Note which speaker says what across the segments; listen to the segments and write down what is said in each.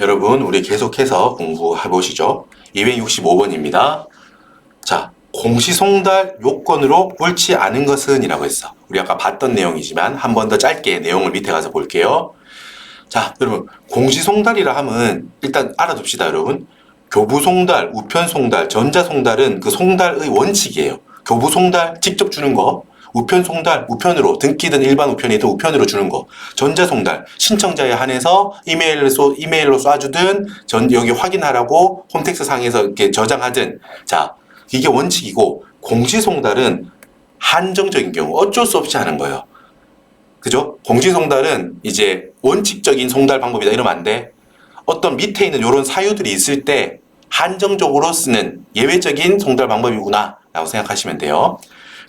Speaker 1: 여러분, 우리 계속해서 공부해 보시죠. 265번입니다. 자, 공시송달 요건으로 옳지 않은 것은 이라고 했어. 우리 아까 봤던 내용이지만 한 번 더 짧게 내용을 밑에 가서 볼게요. 자, 여러분, 공시송달이라 하면 일단 알아둡시다, 여러분. 교부송달, 우편송달, 전자송달은 그 송달의 원칙이에요. 교부송달 직접 주는 거, 우편 송달, 우편으로 등기든 일반 우편이든 우편으로 주는 거, 전자 송달 신청자에 한해서 이메일로 쏘 이메일로 쏴주든 전 여기 확인하라고 홈택스 상에서 이렇게 저장하든 자 이게 원칙이고 공시 송달은 한정적인 경우 어쩔 수 없이 하는 거예요. 그죠? 공시 송달은 이제 원칙적인 송달 방법이다 이러면 안 돼. 어떤 밑에 있는 이런 사유들이 있을 때 한정적으로 쓰는 예외적인 송달 방법이구나 라고 생각하시면 돼요.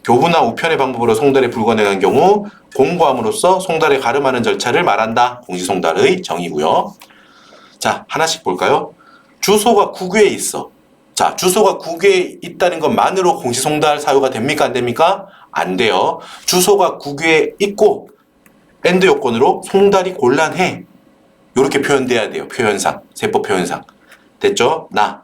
Speaker 1: 교부나 우편의 방법으로 송달에 불가능한 경우 공고함으로써 송달에 가름하는 절차를 말한다. 공시송달의 정의고요. 자, 하나씩 볼까요? 주소가 국외에 있어. 자, 주소가 국외에 있다는 것만으로 공시송달 사유가 됩니까? 안 됩니까? 안 돼요. 주소가 국외에 있고 엔드 요건으로 송달이 곤란해. 이렇게 표현돼야 돼요. 표현상, 세법 표현상. 됐죠? 나.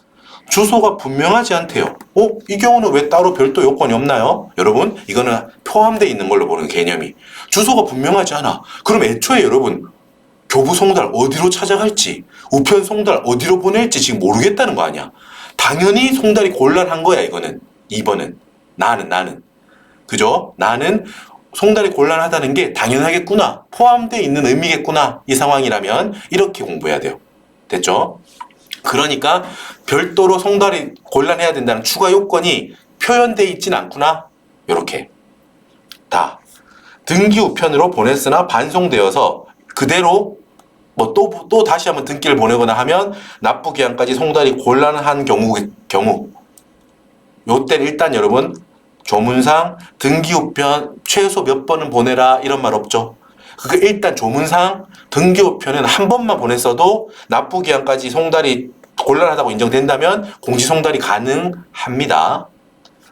Speaker 1: 주소가 분명하지 않대요. 어? 이 경우는 왜 따로 별도 요건이 없나요? 여러분, 이거는 포함되어 있는 걸로 보는 개념이. 주소가 분명하지 않아. 그럼 애초에 여러분, 교부 송달 어디로 찾아갈지, 우편 송달 어디로 보낼지 지금 모르겠다는 거 아니야. 당연히 송달이 곤란한 거야, 이거는. 2번은. 나는, 나는. 그죠? 나는 송달이 곤란하다는 게 당연하겠구나. 포함되어 있는 의미겠구나. 이 상황이라면 이렇게 공부해야 돼요. 됐죠? 그러니까 별도로 송달이 곤란해야 된다는 추가 요건이 표현되어 있진 않구나. 요렇게. 다. 등기 우편으로 보냈으나 반송되어서 그대로 뭐 또 또 다시 한번 등기를 보내거나 하면 납부 기한까지 송달이 곤란한 경우 경우 요때 일단 여러분 조문상 등기 우편 최소 몇 번은 보내라 이런 말 없죠. 그게 일단 조문상 등기 우편은 한 번만 보냈어도 납부 기한까지 송달이 곤란하다고 인정된다면 공시 송달이 가능합니다.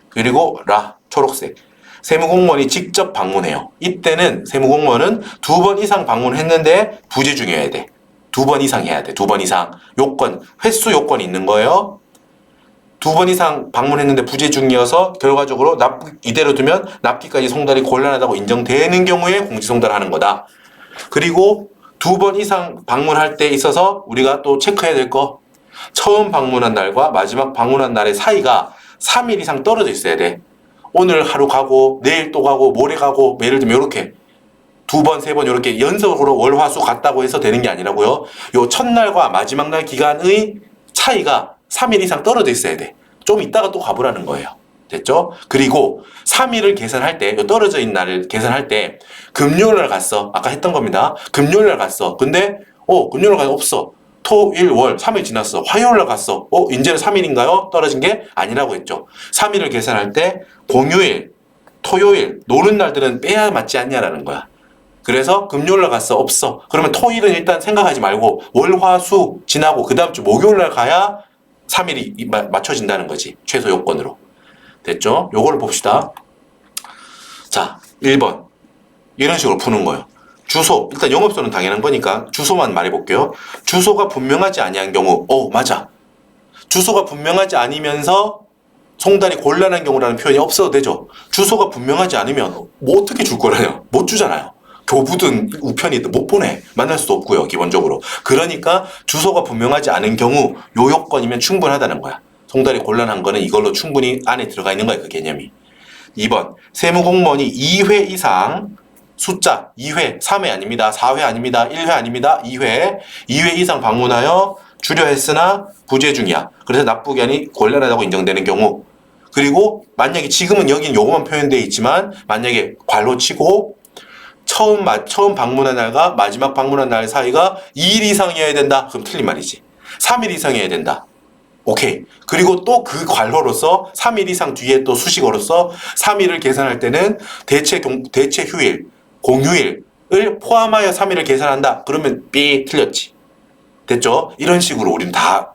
Speaker 1: 그리고 라 초록색 세무공무원이 직접 방문해요. 이때는 세무공무원은 두 번 이상 방문했는데 부재 중이어야 돼. 두 번 이상 해야 돼. 두 번 이상 요건 횟수 요건이 있는 거예요. 두 번 이상 방문했는데 부재 중이어서 결과적으로 납부 이대로 두면 납기까지 송달이 곤란하다고 인정되는 경우에 공시 송달하는 거다. 그리고 두 번 이상 방문할 때 있어서 우리가 또 체크해야 될 거 처음 방문한 날과 마지막 방문한 날의 사이가 3일 이상 떨어져 있어야 돼. 오늘 하루 가고 내일 또 가고 모레 가고 뭐 예를 들면 이렇게 두 번, 세 번 이렇게 연속으로 월화수 갔다고 해서 되는 게 아니라고요. 요 첫날과 마지막 날 기간의 차이가 3일 이상 떨어져 있어야 돼. 좀 있다가 또 가보라는 거예요. 됐죠? 그리고 3일을 계산할 때, 요 떨어져 있는 날을 계산할 때, 금요일 날 갔어. 아까 했던 겁니다. 금요일 날 갔어. 근데, 어, 금요일 날 없어. 토, 일, 월, 3일 지났어. 화요일 날 갔어. 어, 이제는 3일인가요? 떨어진 게 아니라고 했죠. 3일을 계산할 때, 공휴일, 토요일, 노는 날들은 빼야 맞지 않냐라는 거야. 그래서 금요일 날 갔어. 없어. 그러면 토일은 일단 생각하지 말고, 월, 화, 수 지나고, 그 다음 주 목요일 날 가야 3일이 맞춰진다는 거지. 최소 요건으로. 됐죠? 요거를 봅시다. 자, 1번. 이런 식으로 푸는 거예요. 주소. 일단 영업소는 당연한 거니까 주소만 말해볼게요. 주소가 분명하지 아니한 경우. 어, 맞아. 주소가 분명하지 않으면서 송달이 곤란한 경우라는 표현이 없어도 되죠. 주소가 분명하지 않으면 뭐 어떻게 줄 거라요? 못 주잖아요. 교부든 우편이든 못 보내. 만날 수도 없고요, 기본적으로. 그러니까 주소가 분명하지 않은 경우 요 요건이면 충분하다는 거야. 송달이 곤란한 거는 이걸로 충분히 안에 들어가 있는 거야, 그 개념이. 2번. 세무공무원이 2회 이상 숫자 2회, 3회 아닙니다. 4회 아닙니다. 1회 아닙니다. 2회. 2회 이상 방문하여 주려 했으나 부재 중이야. 그래서 납부기한이 곤란하다고 인정되는 경우. 그리고 만약에 지금은 여긴 요거만 표현되어 있지만 만약에 괄호 치고 처음 마, 처음 방문한 날과 마지막 방문한 날 사이가 2일 이상이어야 된다. 그럼 틀린 말이지. 3일 이상이어야 된다. 오케이. 그리고 또그 괄호로서 3일 이상 뒤에 또 수식어로서 3일을 계산할 때는 대체 경, 대체 휴일, 공휴일을 포함하여 3일을 계산한다. 그러면 삐 틀렸지. 됐죠? 이런 식으로 우리는 다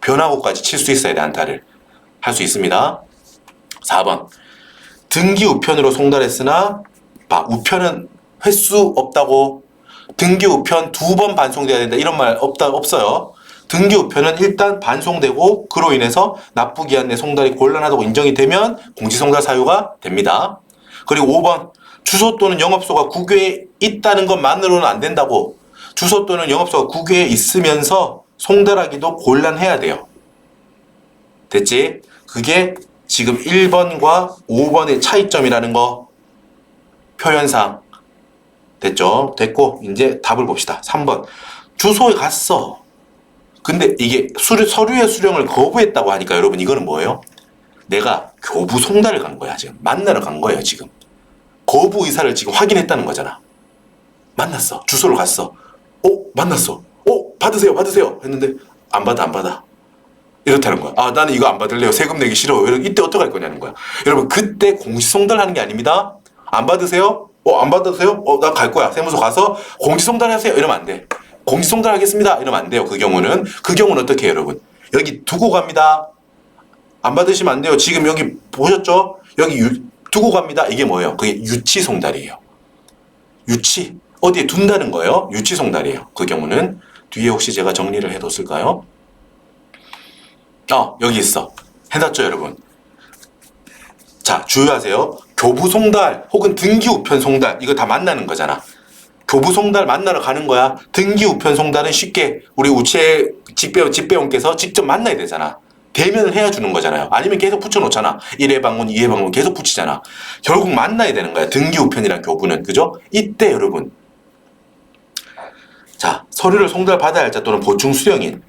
Speaker 1: 변하고까지 칠 수 있어야 돼, 안타를. 할 수 있습니다. 4번. 등기 우편으로 송달했으나, 봐, 우편은 횟수 없다고 등기 우편 두 번 반송돼야 된다. 이런 말 없다, 없어요. 등기 우편은 일단 반송되고 그로 인해서 납부기한 내 송달이 곤란하다고 인정이 되면 공시송달 사유가 됩니다. 그리고 5번 주소 또는 영업소가 국외에 있다는 것만으로는 안 된다고 주소 또는 영업소가 국외에 있으면서 송달하기도 곤란해야 돼요. 됐지? 그게 지금 1번과 5번의 차이점이라는 거 표현상 됐죠? 됐고 이제 답을 봅시다. 3번 주소에 갔어. 근데 이게 수류, 서류의 수령을 거부했다고 하니까 여러분 이거는 뭐예요? 내가 교부 송달을 간 거야 지금 만나러 간 거예요 지금 거부 의사를 지금 확인했다는 거잖아. 만났어. 주소를 갔어. 어? 만났어. 어? 받으세요. 받으세요. 했는데 안 받아 안 받아. 이렇다는 거야. 아 나는 이거 안 받을래요. 세금 내기 싫어. 이때 어떡할 거냐는 거야. 여러분 그때 공시송달하는 게 아닙니다. 안 받으세요? 어 안 받으세요? 어 나 갈 거야. 세무서 가서 공시송달 하세요. 이러면 안 돼. 공시송달 하겠습니다. 이러면 안 돼요. 그 경우는. 그 경우는 어떻게 해요 여러분? 여기 두고 갑니다. 안 받으시면 안 돼요. 지금 여기 보셨죠? 여기 유- 두고 갑니다. 이게 뭐예요? 그게 유치송달이에요. 유치. 어디에 둔다는 거예요? 유치송달이에요. 그 경우는 뒤에 혹시 제가 정리를 해뒀을까요? 어, 여기 있어. 해놨죠, 여러분? 자, 주의하세요. 교부송달 혹은 등기우편송달 이거 다 만나는 거잖아. 교부송달 만나러 가는 거야. 등기우편송달은 쉽게 우리 우체 직배원, 직배원께서 직접 만나야 되잖아. 대면을 해야 주는 거잖아요. 아니면 계속 붙여놓잖아. 1회 방문, 2회 방문 계속 붙이잖아. 결국 만나야 되는 거야. 등기 우편이랑 교부는. 그죠? 이때 여러분. 자, 서류를 송달 받아야 할 자 또는 보충 수령인.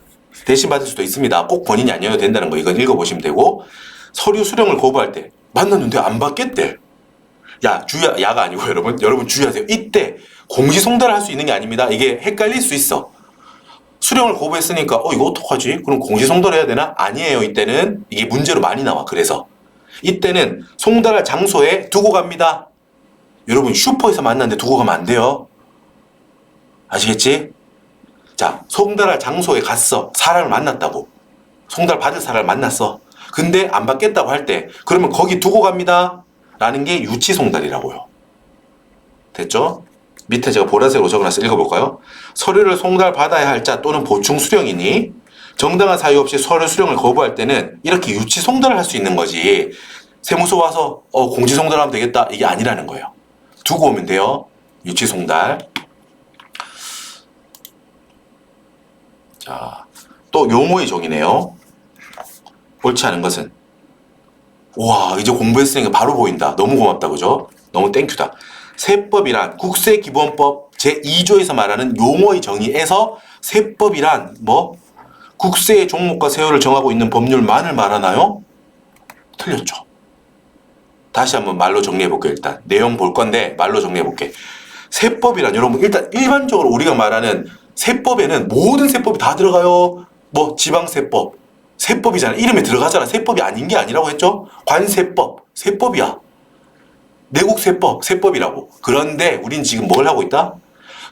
Speaker 1: 대신 받을 수도 있습니다. 꼭 본인이 아니어도 된다는 거. 이건 읽어보시면 되고. 서류 수령을 거부할 때. 만났는데 안 받겠대. 야, 주의, 야가 아니고 여러분. 여러분 주의하세요. 이때 공시 송달을 할 수 있는 게 아닙니다. 이게 헷갈릴 수 있어. 수령을 거부했으니까 어 이거 어떡하지? 그럼 공시 송달해야 되나? 아니에요. 이때는 이게 문제로 많이 나와. 그래서 이때는 송달할 장소에 두고 갑니다. 여러분 슈퍼에서 만났는데 두고 가면 안 돼요. 아시겠지? 자, 송달할 장소에 갔어. 사람을 만났다고. 송달 받을 사람을 만났어. 근데 안 받겠다고 할 때 그러면 거기 두고 갑니다. 라는 게 유치 송달이라고요. 됐죠? 밑에 제가 보라색으로 적어놨어 읽어볼까요? 서류를 송달 받아야 할 자 또는 보충 수령이니 정당한 사유 없이 서류 수령을 거부할 때는 이렇게 유치 송달을 할 수 있는 거지 세무서 와서 어, 공지 송달하면 되겠다 이게 아니라는 거예요. 두고 오면 돼요. 유치 송달. 자, 또 용어의 종이네요. 옳지 않은 것은 와 이제 공부했으니까 바로 보인다. 너무 고맙다 그죠? 너무 땡큐다. 세법이란 국세기본법 제2조에서 말하는 용어의 정의에서 세법이란 뭐 국세의 종목과 세율을 정하고 있는 법률만을 말하나요? 틀렸죠. 다시 한번 말로 정리해 볼게요. 일단 내용 볼 건데 말로 정리해 볼게. 세법이란 여러분 일단 일반적으로 우리가 말하는 세법에는 모든 세법이 다 들어가요. 뭐 지방세법, 세법이잖아. 이름에 들어가잖아. 세법이 아닌 게 아니라고 했죠. 관세법, 세법이야. 내국세법, 세법이라고. 그런데 우린 지금 뭘 하고 있다?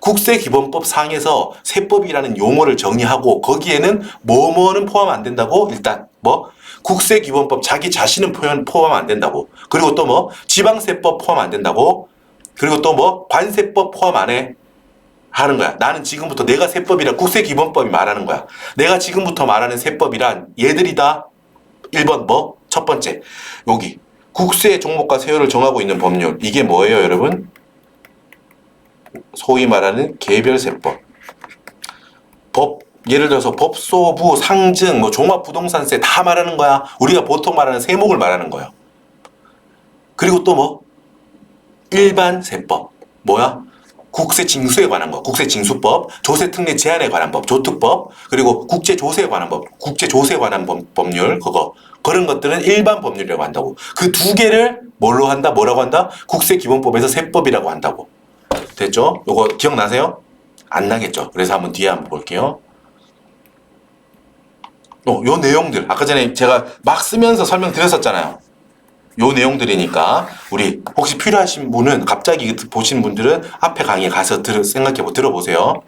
Speaker 1: 국세기본법 상에서 세법이라는 용어를 정의하고 거기에는 뭐뭐는 포함 안 된다고 일단 뭐 국세기본법 자기 자신은 표현 포함 안 된다고 그리고 또 뭐 지방세법 포함 안 된다고 그리고 또 뭐 관세법 포함 안 해 하는 거야. 나는 지금부터 내가 세법이란 국세기본법이 말하는 거야. 내가 지금부터 말하는 세법이란 얘들이다. 1번 뭐? 첫 번째 여기 국세 종목과 세율을 정하고 있는 법률. 이게 뭐예요 여러분? 소위 말하는 개별세법. 법 예를 들어서 법소부 상증 뭐 종합부동산세 다 말하는 거야. 우리가 보통 말하는 세목을 말하는 거예요 그리고 또 뭐? 일반 세법. 뭐야 국세 징수에 관한 법 국세 징수법 조세 특례 제한에 관한 법 조특법 그리고 국제 조세에 관한 법 국제 조세에 관한 법, 법률 그거 그런 것들은 일반 법률이라고 한다고 그 두 개를 뭘로 한다 뭐라고 한다 국세 기본법에서 세법이라고 한다고 됐죠? 요거 기억나세요? 안 나겠죠? 그래서 한번 뒤에 한번 볼게요. 어, 요 내용들 아까 전에 제가 막 쓰면서 설명드렸었잖아요. 요 내용들이니까 우리 혹시 필요하신 분은 갑자기 보신 분들은 앞에 강의에 가서 들, 생각해보 들어보세요.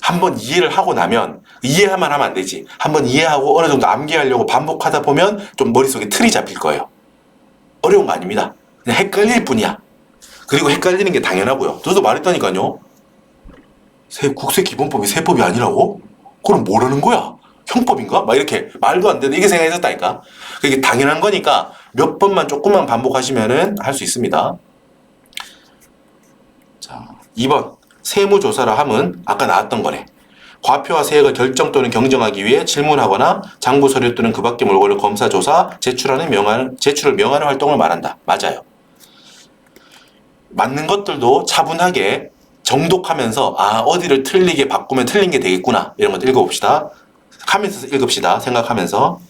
Speaker 1: 한번 이해를 하고 나면 이해만 하면 안 되지. 한번 이해하고 어느 정도 암기하려고 반복하다 보면 좀 머릿속에 틀이 잡힐 거예요. 어려운 거 아닙니다. 그냥 헷갈릴 뿐이야. 그리고 헷갈리는 게 당연하고요. 저도 말했다니까요. 세, 국세 기본법이 세법이 아니라고? 그럼 뭐라는 거야? 형법인가? 막 이렇게 말도 안 되는 이게 생각했었다니까. 그게 당연한 거니까 몇 번만 조금만 반복하시면은 할 수 있습니다. 자, 2번. 세무조사라 함은 아까 나왔던 거네. 과표와 세액을 결정 또는 경정하기 위해 질문하거나 장부 서류 또는 그 밖의 물건을 검사 조사 제출하는 명하는 제출을 명하는 활동을 말한다. 맞아요. 맞는 것들도 차분하게 정독하면서 아 어디를 틀리게 바꾸면 틀린 게 되겠구나 이런 것도 읽어봅시다. 하면서 읽읍시다. 생각하면서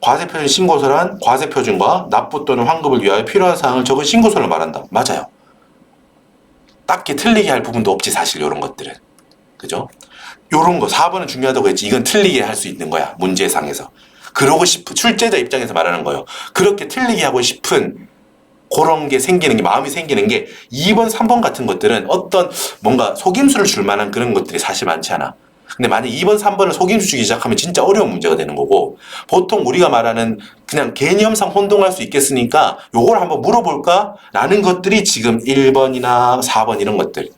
Speaker 1: 과세표준 신고서란 과세표준과 납부 또는 환급을 위하여 필요한 사항을 적은 신고서를 말한다. 맞아요. 딱히 틀리게 할 부분도 없지 사실 이런 것들은. 그죠? 요런 거 4번은 중요하다고 했지. 이건 틀리게 할 수 있는 거야. 문제상에서. 그러고 싶은 출제자 입장에서 말하는 거예요. 그렇게 틀리게 하고 싶은 그런 게 생기는 게 마음이 생기는 게 2번, 3번 같은 것들은 어떤 뭔가 속임수를 줄 만한 그런 것들이 사실 많지 않아. 근데 만약 2번, 3번을 속임 수 주기 시작하면 진짜 어려운 문제가 되는 거고 보통 우리가 말하는 그냥 개념상 혼동할 수 있겠으니까 요걸 한번 물어볼까? 라는 것들이 지금 1번이나 4번 이런 것들.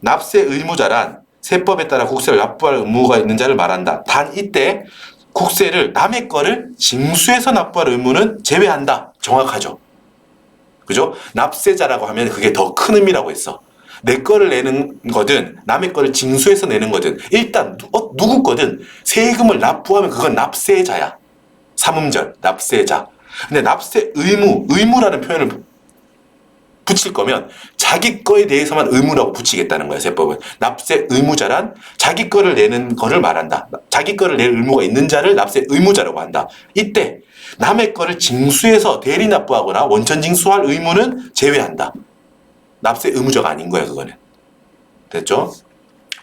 Speaker 1: 납세 의무자란 세법에 따라 국세를 납부할 의무가 있는 자를 말한다. 단 이때 국세를 남의 거를 징수해서 납부할 의무는 제외한다. 정확하죠. 그죠? 납세자라고 하면 그게 더 큰 의미라고 했어. 내 거를 내는 거든 남의 거를 징수해서 내는 거든 일단 누, 어, 누구 거든 세금을 납부하면 그건 납세자야. 삼음절 납세자. 근데 납세 의무 의무라는 표현을 붙일 거면 자기 거에 대해서만 의무라고 붙이겠다는 거야 세법은 납세 의무자란 자기 거를 내는 거를 말한다 자기 거를 낼 의무가 있는 자를 납세 의무자라고 한다 이때 남의 거를 징수해서 대리 납부하거나 원천 징수할 의무는 제외한다 납세 의무자가 아닌 거야 그거는. 됐죠?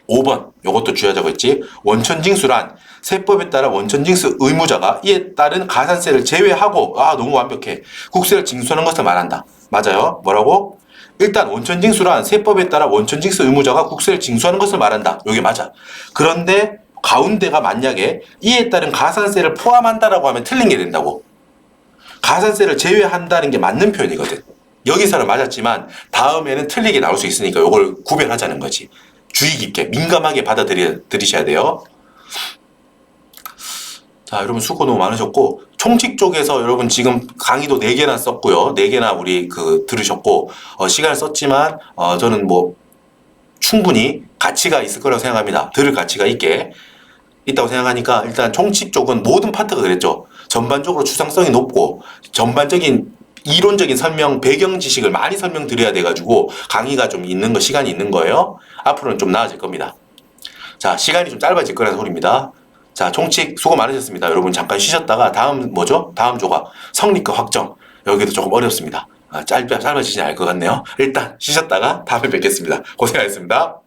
Speaker 1: 5번 요것도 주의하자고 했지. 원천징수란 세법에 따라 원천징수 의무자가 이에 따른 가산세를 제외하고 아 너무 완벽해. 국세를 징수하는 것을 말한다. 맞아요? 뭐라고? 일단 원천징수란 세법에 따라 원천징수 의무자가 국세를 징수하는 것을 말한다. 여기 맞아. 그런데 가운데가 만약에 이에 따른 가산세를 포함한다라고 하면 틀린 게 된다고. 가산세를 제외한다는 게 맞는 표현이거든 여기서는 맞았지만 다음에는 틀리게 나올 수 있으니까 이걸 구별하자는 거지 주의 깊게 민감하게 받아들이셔야 돼요. 자, 여러분 수고 너무 많으셨고 총칙 쪽에서 여러분 지금 강의도 4개나 썼고요. 4개나 우리 그 들으셨고 어, 시간을 썼지만 어, 저는 뭐 충분히 가치가 있을 거라고 생각합니다. 들을 가치가 있게 있다고 생각하니까 일단 총칙 쪽은 모든 파트가 그랬죠. 전반적으로 추상성이 높고 전반적인 이론적인 설명, 배경 지식을 많이 설명드려야 돼가지고 강의가 좀 있는 거, 시간이 있는 거예요. 앞으로는 좀 나아질 겁니다. 자, 시간이 좀 짧아질 거라는 소리입니다. 자, 총칙 수고 많으셨습니다. 여러분 잠깐 쉬셨다가 다음 뭐죠? 다음 조각 성립과 확정. 여기도 조금 어렵습니다. 아, 짧, 짧아지지 않을 것 같네요. 일단 쉬셨다가 다음에 뵙겠습니다. 고생하셨습니다.